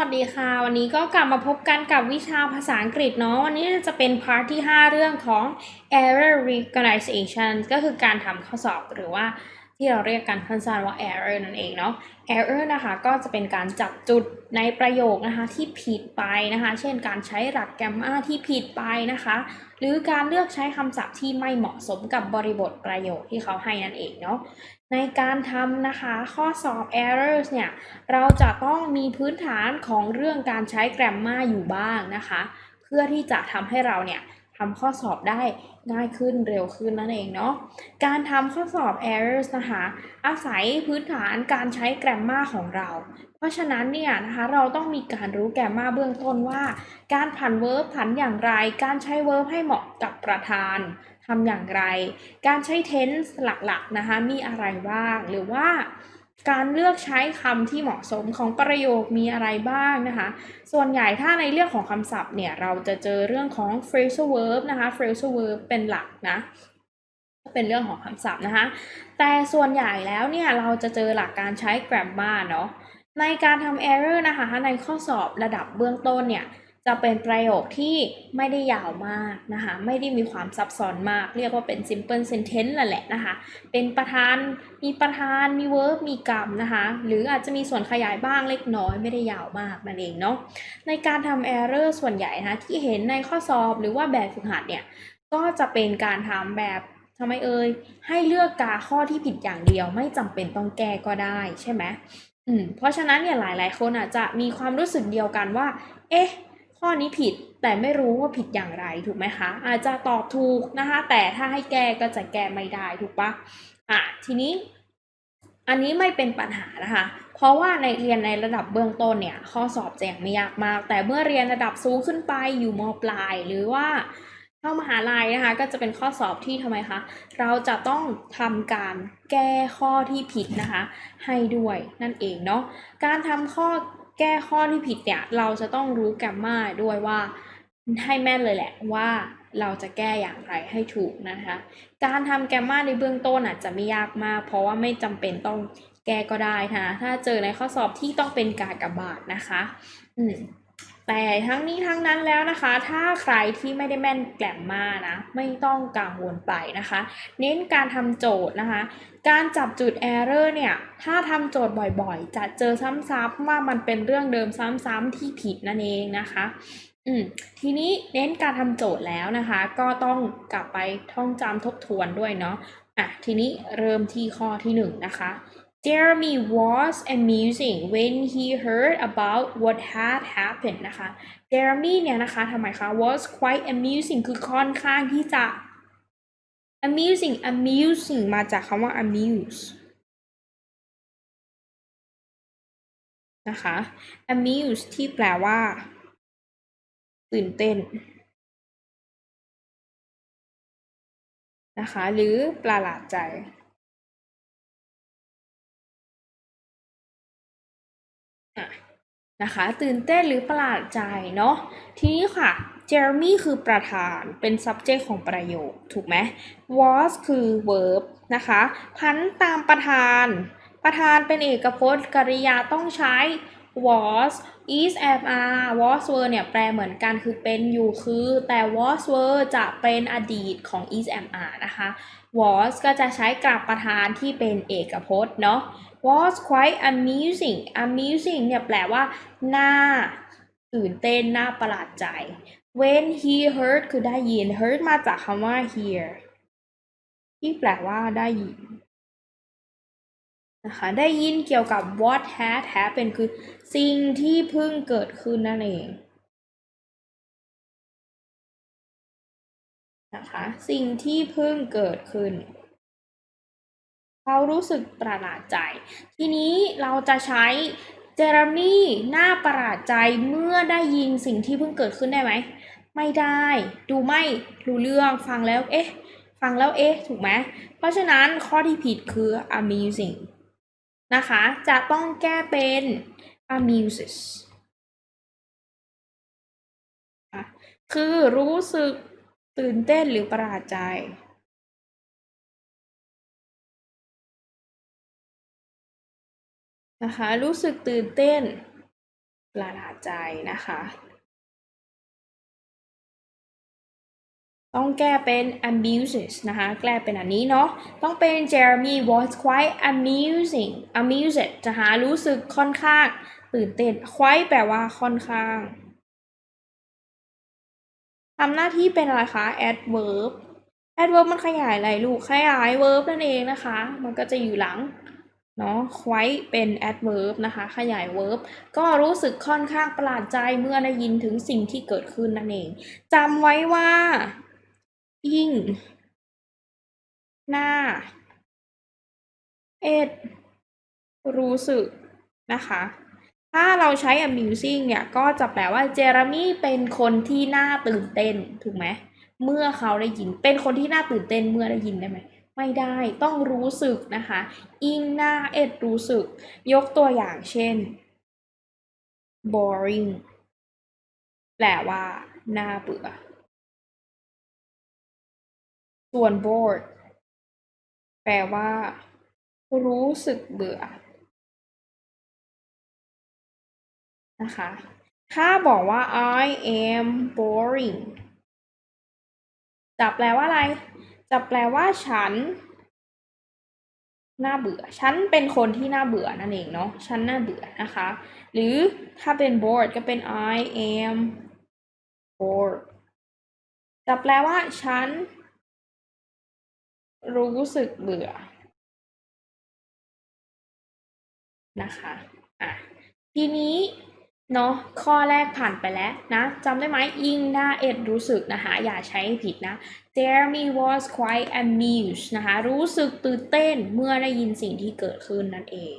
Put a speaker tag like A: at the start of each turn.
A: สวัสดีค่ะ วันนี้ก็กลับมาพบกันกับวิชาภาษาอังกฤษเนาะวันนี้จะเป็นพาร์ทที่ 5 เรื่องของ error recognition ก็คือการทำข้อสอบหรือว่า ที่เราเรียกกันสั้นๆว่า error นั่นเองเนาะ error นะคะก็จะเป็นการจับจุดในประโยคนะคะที่ผิดไปนะคะ เช่นการใช้หลักแกรมมาที่ผิดไปนะคะ หรือการเลือกใช้คำศัพท์ที่ไม่เหมาะสมกับบริบทประโยคที่เขาให้นั่นเองเนาะในการทำนะคะข้อสอบ errors เนี่ยเราจะต้องมีพื้นฐานของเรื่องการใช้แกรมมาอยู่บ้างนะคะ เพื่อที่จะทำให้เราเนี่ย ทำข้อสอบได้ง่ายขึ้นเร็วขึ้นนั่นเองเนาะการทำข้อสอบ errors นะคะอาศัยพื้นฐานการใช้แกรมมาของเรา เพราะฉะนั้นเนี่ยนะคะเราต้องมีการรู้แกรมมาเบื้องต้นว่า การผันเวิร์บผันอย่างไร การใช้เวิร์บให้เหมาะกับประธานทำอย่างไร การใช้ tense หลักๆนะคะมีอะไรบ้างหรือว่า การเลือกใช้คำที่เหมาะสมของประโยคมีอะไรบ้างนะคะ ส่วนใหญ่ถ้าในเรื่องของคำศัพท์เนี่ย เราจะเจอเรื่องของ phrasal verb นะคะ phrasal verb เป็นหลักนะเป็นเรื่องของคำศัพท์นะคะ แต่ส่วนใหญ่แล้วเนี่ยเราจะเจอหลักการใช้ grammar เนาะในการทำ error นะคะ ในข้อสอบระดับเบื้องต้นเนี่ย จะเป็นประโยคที่ไม่ได้ยาวมากนะคะ ไม่ได้มีความซับซ้อนมาก เรียกว่าเป็น simple sentence แหละนะคะ เป็นประธาน มีประธาน มี verb มีกรรมนะคะ หรืออาจจะมีส่วนขยายบ้างเล็กน้อย ไม่ได้ยาวมากนั่นเองเนาะ ในการทำ error ส่วนใหญ่นะะที่เห็นในข้อสอบหรือว่าแบบฝึกหัดเนี่ย ก็จะเป็นการทำแบบทำไมเอ่ย ให้เลือกกาข้อที่ผิดอย่างเดียว ไม่จำเป็นต้องแก้ก็ได้ใช่ไหมอืม เพราะฉะนั้นเนี่ยหลาย ๆ คนอาจจะมีความรู้สึกเดียวกันว่า เอ๊ะ ข้อนี้ผิดแต่ไม่รู้ว่าผิดอย่างไรถูกไหมคะ อาจจะตอบถูกนะคะ แต่ถ้าให้แก้ก็จะแก้ไม่ได้ถูกปะอะทีนี้ อันนี้ไม่เป็นปัญหานะคะ เพราะว่าในเรียนในระดับเบื้องต้นเนี่ย ข้อสอบจะยังไม่ยากมาก แต่เมื่อเรียนระดับสูงขึ้นไปอยู่มปลาย หรือว่าเข้ามหาลัยนะคะ ก็จะเป็นข้อสอบที่ทำไมคะ เราจะต้องทำการแก้ข้อที่ผิดนะคะ ให้ด้วยนั่นเองเนาะการทำข้อ แก้ข้อที่ผิดเนี่ย เราจะต้องรู้แกรมมาด้วยว่าให้แม่นเลยแหละว่าเราจะแก้อย่างไรให้ถูกนะคะ การทำแกมมาในเบื้องต้นอาจจะไม่ยากมาก เพราะว่าไม่จำเป็นต้องแก้ก็ได้นะถ้าเจอในข้อสอบที่ต้องเป็นกากบาทนะคะ อืม แต่ทั้งนี้ทั้งนั้นแล้วนะคะ ถ้าใครที่ไม่ได้แม่นแกรมมานะ ไม่ต้องกังวลไปนะคะ เน้นการทำโจทย์นะคะ การจับจุด error เนี่ย ถ้าทำโจทย์บ่อยๆ จะเจอซ้ำๆว่ามันเป็นเรื่องเดิมซ้ำๆที่ผิดนั่นเองนะคะอืมทีนี้เน้นการทำโจทย์แล้วนะคะ ก็ต้องกลับไปท่องจำทบทวนด้วยเนาะอะทีนี้เริ่มที่ข้อที่หนึ่งนะคะ Jeremy was amusing when he heard about what had happened นะคะ Jeremy เนี่ยนะคะทำไมคะ was quite amusing คือค่อนข้างที่จะ amusing amusing มาจากคำว่า amuse นะคะ amuse ที่แปลว่า ตื่นเต้นนะคะ หรือประหลาดใจ นะคะ ตื่นเต้นหรือประหลาดใจเนาะทีนี้ค่ะ Jeremy คือประธานเป็น subject ของประโยค ถูกไหม was คือ verb นะคะพันตามประธาน ประธานเป็นเอกพจน์กริยาต้องใช้ was is am are was were เนี่ยแปลเหมือนกันคือเป็นอยู่คือ แต่ was were จะเป็นอดีตของ is am are นะคะ was ก็จะใช้กับประธานที่เป็นเอกพจน์เนาะ was quite amusing amusing เนี่ยแปลว่าน่าตื่นเต้นน่าประหลาดใจ when he heard คือได้ยิน heard มาจากคำว่า hear ที่แปลว่าได้ยินนะคะได้ยินเกี่ยวกับ what had happened คือสิ่งที่เพิ่งเกิดขึ้นนั่นเองนะคะสิ่งที่เพิ่งเกิดขึ้น เขารู้สึกประหลาดใจ ทีนี้เราจะใช้เจอร์มี่น่าประหลาดใจเมื่อได้ยินสิ่งที่เพิ่งเกิดขึ้นได้ไหม ไม่ได้ ดูไม่รู้เรื่องฟังแล้วเอ๊ะ ฟังแล้วเอ๊ะ ถูกไหม เพราะฉะนั้นข้อที่ผิดคือ amusing นะคะ จะต้องแก้เป็น amuses คือรู้สึกตื่นเต้นหรือประหลาดใจ นะคะ รู้สึกตื่นเต้นประหลาดใจนะคะ ต้องแก้เป็น amuses นะคะ แก้เป็นอันนี้เนาะ ต้องเป็น Jeremy was quite amusing amused นะคะ รู้สึกค่อนข้างตื่นเต้น quite แปลว่าค่อนข้างทำหน้าที่เป็นอะไรคะ adverb adverb มันขยายอะไรลูก ขยาย verb นั่นเองนะคะ มันก็จะอยู่หลัง เนาะ quite เป็น adverb นะคะ ขยาย verb ก็รู้สึกค่อนข้างประหลาดใจเมื่อได้ยินถึงสิ่งที่เกิดขึ้นนั่นเองจำไว้ว่า ยิ่ง หน้า เอ็ด รู้สึกนะคะ ถ้าเราใช้ amusing เนี่ย ก็จะแปลว่าเจอร์มี่เป็นคนที่น่าตื่นเต้น ถูกไหม เมื่อเขาได้ยิน เป็นคนที่น่าตื่นเต้นเมื่อได้ยินได้ไหม ไม่ได้ต้องรู้สึกนะคะ อิงหน้าเอ็ดรู้สึก ยกตัวอย่างเช่น boring แปลว่าน่าเบื่อ ส่วน bored แปลว่า รู้สึกเบื่อนะคะ ถ้าบอกว่า I am boring จะแปลว่าอะไร จะแปลว่าฉันน่าเบื่อ ฉันเป็นคนที่น่าเบื่อนั่นเองเนาะ ฉันน่าเบื่อนะคะ หรือถ้าเป็น bored ก็เป็น I am bored จะแปลว่าฉัน รู้สึกเบื่อ นะคะ อะ ทีนี้ เนาะข้อแรกผ่านไปแล้วนะจำได้ไหมยิ่งหน้าเอ็ดรู้สึกนะคะอย่าใช้ผิดนะ Jeremy was quite amused นะคะรู้สึกตื่นเต้นเมื่อได้ยินสิ่งที่เกิดขึ้นนั่นเอง